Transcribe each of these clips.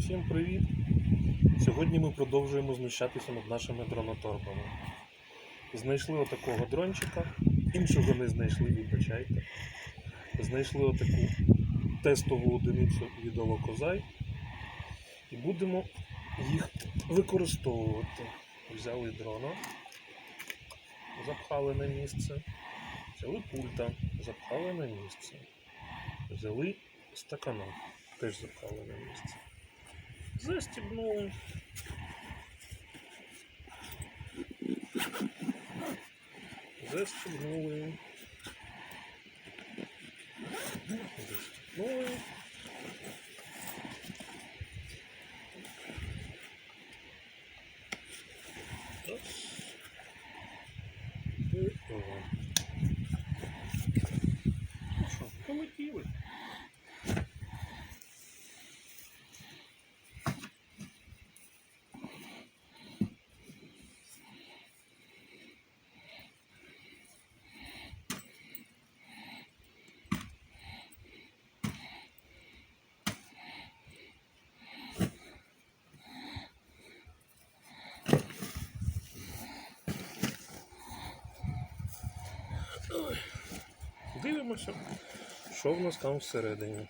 Усім привіт! Сьогодні ми продовжуємо знущатися над нашими дроноторбами. Знайшли отакого дрончика, іншого не знайшли, вибачайте. Знайшли отаку тестову одиницю від Олокозай і будемо їх використовувати. Взяли дрона, запхали на місце, взяли пульта, запхали на місце, взяли стакана, теж запхали на місце. Застібнули. Застібнули. Застібнули. Дивимося, що в нас там всередині.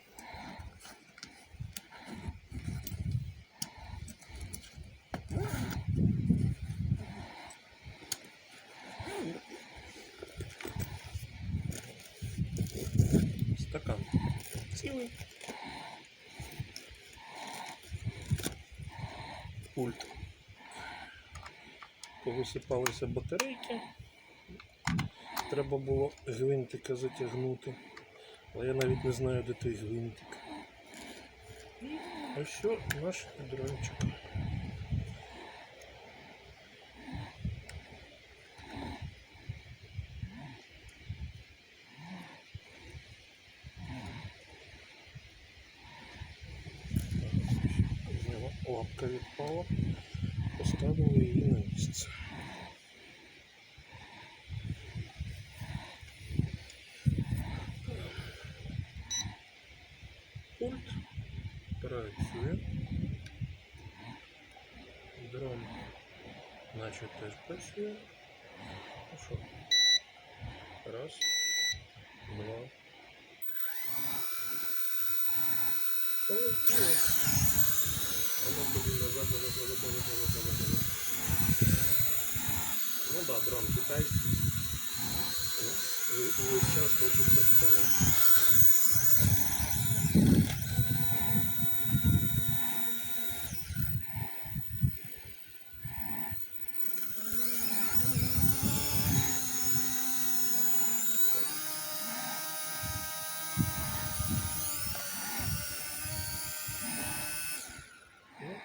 Стакан цілий. Пульт. Повисипалися батарейки. Треба було гвинтика затягнути. Але я навіть не знаю, де той гвинтик. Ось що наш дрончик. Лапка відпала. Поставили її на місце. Пульт працює. Дрон наче теж працює. Ну що? Раз, два. Полетіло. Воно тоді назад, назад, назад, назад, назад, назад, назад. Ну да, дрон китайський. Ну, Весь час хочеться вперед.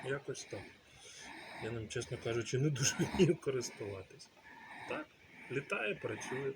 Ну, якось там. Я ним, чесно кажучи, не дуже вмію користуватись. Так, літає, працює.